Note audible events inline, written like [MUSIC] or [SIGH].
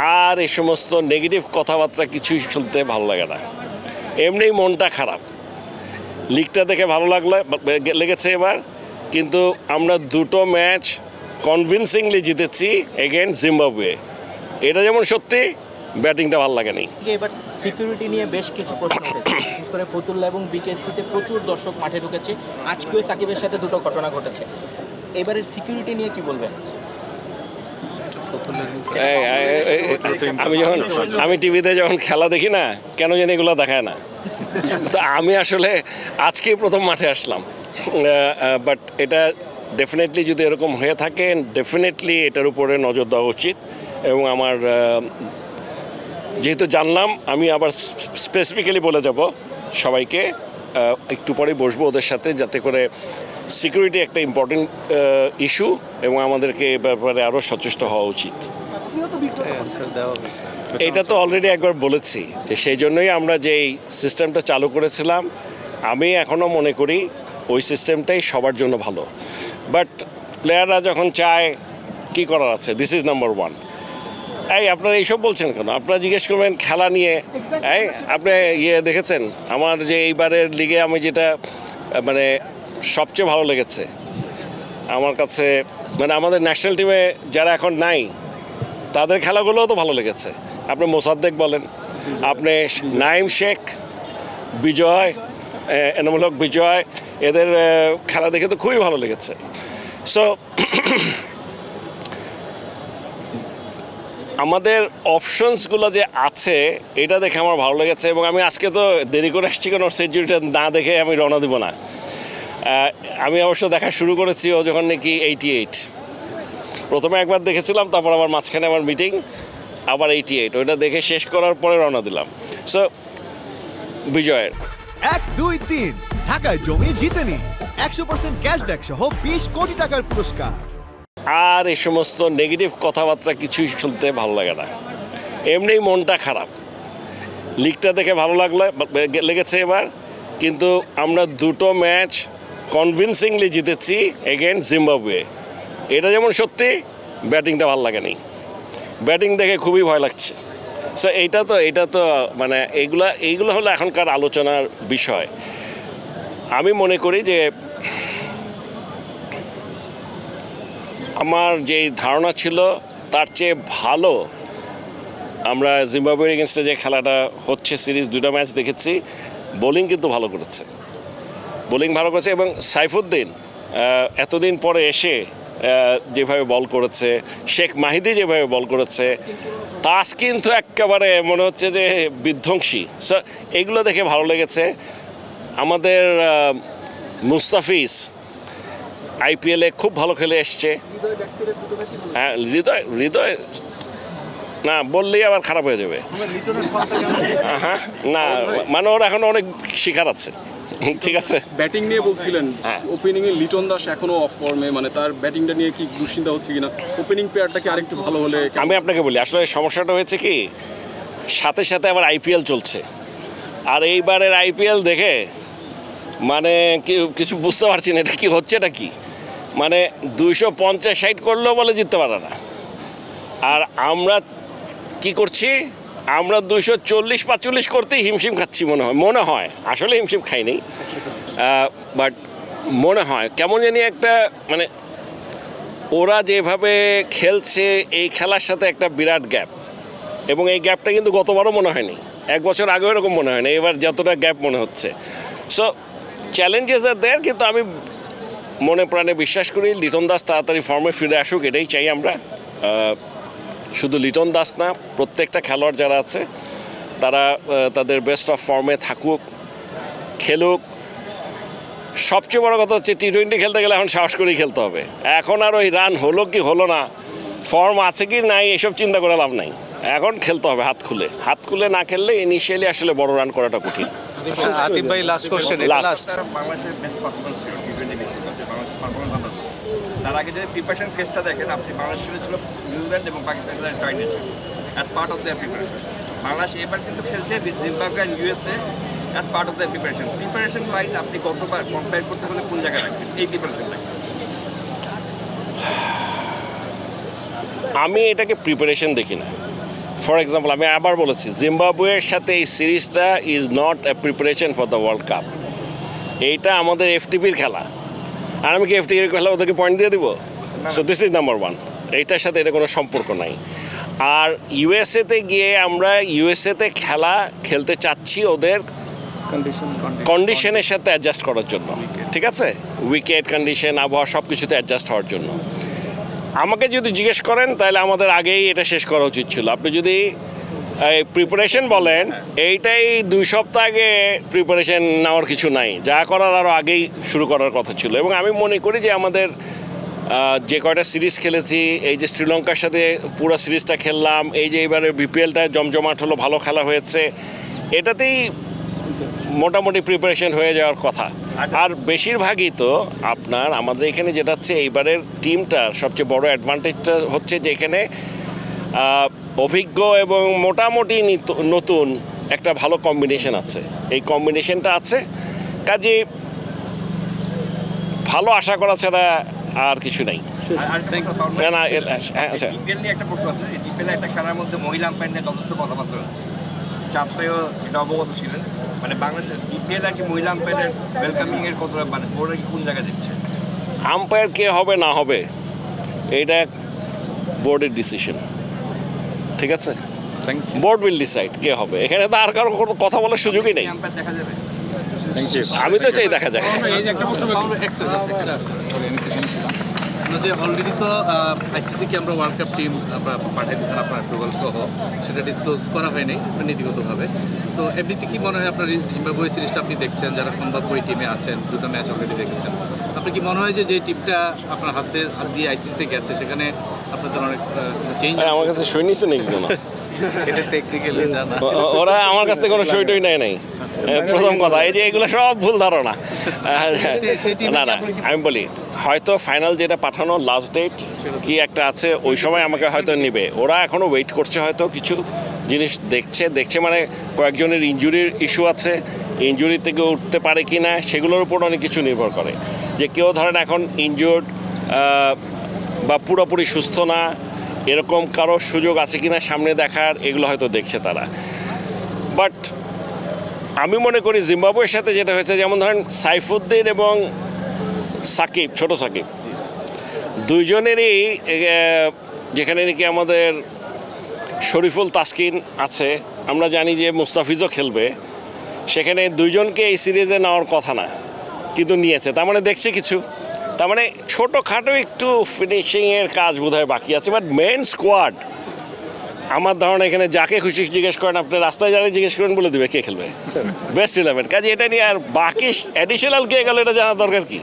আর এই সমস্ত নেগেটিভ কথাবার্তা কিছুই শুনতে ভালো লাগে না। এমনি মনটা খারাপ। লিগটা দেখে ভালো লাগল লেগেছে এবার। কিন্তু আমরা দুটো ম্যাচ কনভিনসিংলি জিতেছি এগেন জিম্বাবুয়ে এটা যেমন সত্যি ব্যাটিংটা ভালো লাগেনি। এবার সিকিউরিটি নিয়ে বেশ কিছু প্রশ্ন বিশেষ করে ফতুল্লা এবং বিকেএসপিতে প্রচুর দর্শক মাঠে ঢুকেছে। আজকেও সাকিবের সাথে দুটো ঘটনা ঘটেছে। এবারের সিকিউরিটি নিয়ে কি বলবেন? আমি যখন আমি টিভিতে যখন খেলা দেখি না, কেন জানি এগুলো দেখায় না। তো আমি আসলে আজকেই প্রথম মাঠে আসলাম। বাট এটা ডেফিনেটলি যদি এরকম হয়ে থাকে ডেফিনেটলি এটার উপরে নজর দেওয়া উচিত। এবং আমার যেহেতু জানলাম, আমি আবার স্পেসিফিক্যালি বলে যাব সবাইকে। একটু পরে বসবো ওদের সাথে, যাতে করে সিকিউরিটি একটা ইম্পর্টেন্ট ইস্যু এবং আমাদেরকে এ ব্যাপারে আরও সচেষ্ট হওয়া উচিত। এটা তো অলরেডি একবার বলেছি যে সেই জন্যই আমরা যেই সিস্টেমটা চালু করেছিলাম আমি এখনও মনে করি ওই সিস্টেমটাই সবার জন্য ভালো। বাট প্লেয়াররা যখন চায় কি করার আছে দিস ইজ নাম্বার ওয়ান এই আপনারা এইসব বলছেন কেন? আপনারা জিজ্ঞেস করবেন খেলা নিয়ে। এই আপনি ইয়ে দেখেছেন? আমার যে এইবারের লিগে আমি যেটা মানে সবচেয়ে ভালো লেগেছে। আমার কাছে মানে আমাদের ন্যাশনাল টিমে যারা এখন নাই, তাদের খেলাগুলোও তো ভালো লেগেছে। আপনি মোসাদ্দেক বলেন, আপনি নাইম শেখ, বিজয়, এ- এনামুল হক বিজয়, এদের খেলা দেখে তো খুবই ভালো লেগেছে। সো আমাদের অপশনসগুলো যে আছে, এটা দেখে আমার ভালো লেগেছে এবং আমি আজকে তো দেরি করে আসছি কেন, সেঞ্চুরিটা না দেখে আমি রওনা দিব না। আমি অবশ্য দেখা শুরু করেছি ও যখন নাকি এইটি এইট প্রথমে একবার দেখেছিলাম তারপর আবার মাঝখানে আমার মিটিং আবার এইটি এইট ওইটা দেখে শেষ করার পরে রওনা দিলাম। সো বিজয়ের। এক দুই তিন। ঢাকায় জমি জিতে নিন একশো পার্সেন্ট ক্যাশব্যাক সহ বিশ কোটি টাকার পুরস্কার। আর এই সমস্ত নেগেটিভ কথাবার্তা কিছুই শুনতে ভালো লাগে না। এমনি মনটা খারাপ। লিগটা দেখে ভালো লাগল লেগেছে এবার। কিন্তু আমরা দুটো ম্যাচ কনভিনসিংলি জিতেছি এগেন জিম্বাবুয়ে এটা যেমন সত্যি, ব্যাটিংটা ভালো লাগেনি। ব্যাটিং দেখে খুবই ভয় লাগছে। সো এইটা তো এটা তো মানে এইগুলা, এইগুলো হলো এখনকার আলোচনার বিষয়। আমি মনে করি যে, আমার যে ধারণা ছিল, তার চেয়ে ভালো আমরা জিম্বাবুয়ের এগেনস্টে যে খেলাটা হচ্ছে, সিরিজ দুটো ম্যাচ দেখেছি বোলিং কিন্তু ভালো করেছে। বোলিং ভালো করেছে এবং সাইফুদ্দিন এতদিন পরে এসে যেভাবে বল করেছে শেখ মাহিদি যেভাবে বল করেছে তাস কিন্তু একেবারে মনে হচ্ছে যে বিধ্বংসী। এগুলো দেখে ভালো লেগেছে। আমাদের মুস্তাফিজ আইপিএলে খুব ভালো খেলে এসছে। হ্যাঁ হৃদয় হৃদয় না বললেই আবার খারাপ হয়ে যাবে। হ্যাঁ না মানে ওর এখন অনেক শিকার আছে। [LAUGHS] ঠিক আছে। ব্যাটিং নিয়ে বলছিলেন। হ্যাঁ। ওপেনিং এ লিটন দাস এখনও অফ ফর্মে মানে তার ব্যাটিংটা নিয়ে কি দুশ্চিন্তা হচ্ছে কিনা? ওপেনিং প্লেয়ারটা কি আরেকটু ভালো হলে আমি আপনাকে বলি আসলে সমস্যাটা হয়েছে কি সাথে সাথে আবার আইপিএল চলছে। আর এইবারের আইপিএল দেখে মানে কি- কিছু বুঝতে পারছি না এটা কি হচ্ছে এটা কি? মানে দুইশো পঞ্চাশ ষাট করলেও বলে জিততে পারে না। আর আমরা কি করছি আমরা দুইশো চল্লিশ পাঁচচল্লিশ করতেই হিমশিম খাচ্ছি মনে হয় মনে হয়। আসলে হিমশিম খাইনি। বাট মনে হয়, কেমন জানি একটা মানে ওরা যেভাবে খেলছে, এই খেলার সাথে একটা বিরাট গ্যাপ এবং এই গ্যাপটা কিন্তু গতবারও মনে হয়নি। এক বছর আগেও এরকম মনে হয়নি, এবার যতটা গ্যাপ মনে হচ্ছে। সো চ্যালেঞ্জেস আর দেয় কিন্তু আমি মনে প্রাণে বিশ্বাস করি, লিটন দাস তাড়াতাড়ি ফর্মে ফিরে আসুক, এটাই চাই আমরা। শুধু লিটন দাস না প্রত্যেকটা খেলোয়াড় যারা আছে তারা তাদের বেস্ট অফ ফর্মে থাকুক খেলুক। সবচেয়ে বড় কথা হচ্ছে টি টোয়েন্টি খেলতে গেলে এখন সাহস করেই খেলতে হবে। এখন আর ওই রান হলো কি হলো না ফর্ম আছে কি নাই এসব চিন্তা করে লাভ নাই। এখন খেলতে হবে হাত খুলে। হাত খুলে না খেললে ইনিশিয়ালি আসলে বড় রান করাটা কঠিন। আচ্ছা, আতিফ ভাই লাস্ট কোশ্চেন. লাস্ট বাংলাদেশের বেস্ট পারফরমেন্স ছিল টি টোয়েন্টি বাংলাদেশের পারফরমেন্স ভালো ছিল। তার আগে যদি প্রিপারেশন ফেসটা দেখেন, আপনি বাংলাদেশ খেলেছিল নিউজিল্যান্ড এবং Pakistan join as part of their preparation Bangladesh এবার কিন্তু খেলছে with Zimbabwe and USA as part of their preparation preparation wise আপনি গতবার কম্পেয়ার করতে হলে কোন জায়গায় রাখবেন এই প্রিপারেশনটা আমি এটাকে প্রিপারেশন দেখি না। ফর এক্সাম্পল আমি আবার বলেছি জিম্বাবুয়ের সাথে এই সিরিজটা is not a preparation for the world cup এইটা আমাদের এফটিপির খেলা। আর আমি কি এফটিপির খেলা ওদেরকে পয়েন্ট দিয়ে দিব? So this is number one এইটার সাথে এটা কোনো সম্পর্ক নাই। আর ইউএসএতে গিয়ে আমরা ইউএসএতে খেলা খেলতে চাচ্ছি ওদের কন্ডিশনের সাথে অ্যাডজাস্ট করার জন্য। ঠিক আছে? উইকেট কন্ডিশন আবহাওয়া সব কিছুতে অ্যাডজাস্ট হওয়ার জন্য। আমাকে যদি জিজ্ঞেস করেন তাহলে আমাদের আগেই এটা শেষ করা উচিত ছিল। আপনি যদি প্রিপারেশন বলেন, এইটাই দুই সপ্তাহ আগে প্রিপারেশন নেওয়ার কিছু নাই। যা করার আরও আগেই শুরু করার কথা ছিল। এবং আমি মনে করি যে আমাদের যে কয়টা সিরিজ খেলেছি, এই যে শ্রীলঙ্কার সাথে পুরো সিরিজটা খেললাম, এই যে এবারে বিপিএলটা জমজমাট হলো, ভালো খেলা হয়েছে, এটাতেই মোটামুটি প্রিপারেশন হয়ে যাওয়ার কথা। আর বেশিরভাগই তো আপনার, আমাদের এখানে যেটা হচ্ছে, এইবারের টিমটার সবচেয়ে বড় অ্যাডভান্টেজটা হচ্ছে যে এখানে অভিজ্ঞ এবং মোটামুটি নিত- নতুন একটা ভালো কম্বিনেশন আছে। এই কম্বিনেশনটা আছে কাজে ভালো আশা করা ছাড়া আর কিছু নাই। না, না, আচ্ছা। ডিপিএল একটা খেলার মধ্যে মহিলা আম্পায়ার নিয়ে যথেষ্ট কথাবার্তা চাপতেও এটা অবগত ছিলেন। মানে বাংলাদেশের ডিপিএল আর কি মহিলা আম্পায়ারের ওয়েলকামিং এর কথা মানে ওরা কি কোন জায়গায় দেখছে আম্পায়ার কে হবে না হবে এটা বোর্ডের ডিসিশন ঠিক আছে? থ্যাংক বোর্ড উইল ডিসাইড কে হবে। এখানে তো আর কারও কোনো কথা বলার সুযোগই নেই। দেখা যাবে। ইউ আমি তো চাই দেখা যাক। আপনার যে অলরেডি তো আইসিসিকে আমরা ওয়ার্ল্ড কাপ টিম আমরা পাঠিয়ে দিয়েছেন আপনার অ্যাপ্রুভাল সহ। সেটা ডিসক্লোজ করা হয়নি নীতিগতভাবে। তো এমনিতে কি মনে হয় আপনার জিম্বাবুয়ে সিরিজটা আপনি দেখছেন যারা সম্ভাব্য এই টিমে আছেন দুটো ম্যাচ অলরেডি দেখেছেন? আপনার কি মনে হয় যে যে টিমটা আপনার হাতে হাত দিয়ে আইসিসিতে গেছে সেখানে আপনাদের অনেক চেঞ্জ আমার কাছে সই নিচ্ছে নাকি কোনো? এটা টেকনিক্যালি জানা। ও- ও- ওরা আমার কাছ থেকে কোনো সই টই নেয় নাই। প্রথম কথা এই যে এগুলো সব ভুল ধারণা। না না আমি বলি হয়তো ফাইনাল যেটা পাঠানো লাস্ট ডেট কি একটা আছে ওই সময় আমাকে হয়তো নেবে। ওরা এখনও ওয়েট করছে হয়তো কিছু জিনিস দেখছে। দেখছে মানে কয়েকজনের ইঞ্জুরির ইস্যু আছে। ইঞ্জুরি থেকে উঠতে পারে কি না সেগুলোর উপর অনেক কিছু নির্ভর করে। যে কেউ ধরেন এখন ইনজুর্ড বা পুরোপুরি সুস্থ না, এরকম কারও সুযোগ আছে কিনা সামনে দেখার, এগুলো হয়তো দেখছে তারা। বাট আমি মনে করি জিম্বাবুয়ের সাথে যেটা হয়েছে, যেমন ধরেন সাইফুদ্দিন এবং সাকিব, ছোট সাকিব। দুইজনেরই যেখানে নাকি আমাদের শরীফুল তাসকিন আছে, আমরা জানি যে মুস্তাফিজও খেলবে। সেখানে দুইজনকে এই সিরিজে নেওয়ার কথা না, কিন্তু নিয়েছে। তার মানে দেখছে কিছু। তার মানে ছোটোখাটো একটু ফিনিশিংয়ের কাজ বোধহয় বাকি আছে বাট মেন স্কোয়াড আমার ধারণা এখানে যাকে খুশি জিজ্ঞেস করেন আপনি রাস্তায় যারা জিজ্ঞেস করেন বলে দেবে কে খেলবে। বেস্ট ইলেভেন কাজে এটা নিয়ে আর বাকি অ্যাডিশনাল কে গেল এটা জানার দরকার কি?